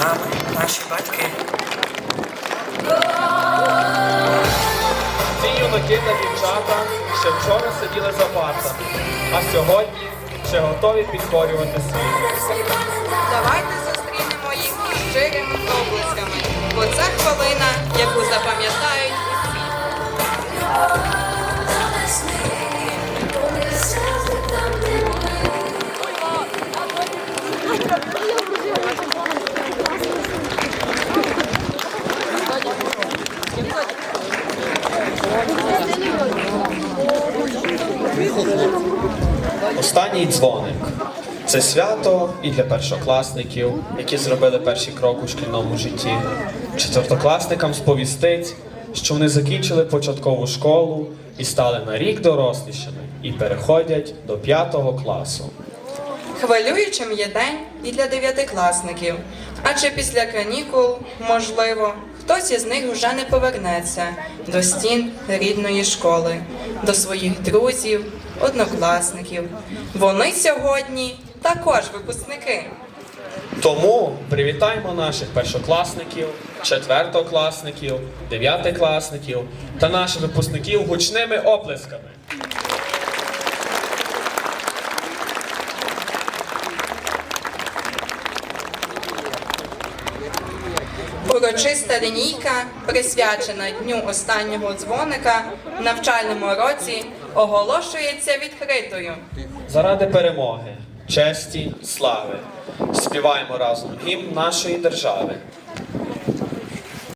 з наші батьки. Ці юнаки та дівчата ще вчора сиділи за партами, а сьогодні ще готові підкорювати світ. Останній дзвоник. Це свято і для першокласників, які зробили перший крок у шкільному житті. Четвертокласникам сповістить, що вони закінчили початкову школу і стали на рік дорослішими і переходять до п'ятого класу. Хвилюючим є день і для дев'ятикласників. Адже після канікул, можливо, хтось із них вже не повернеться до стін рідної школи, до своїх друзів, однокласників. Вони сьогодні також випускники. Тому привітаємо наших першокласників, четвертокласників, дев'ятикласників та наших випускників гучними оплесками. Урочиста лінійка, присвячена дню останнього дзвоника в навчальному році, оголошується відкритою. Заради перемоги, честі, слави. Співаємо разом гімн нашої держави.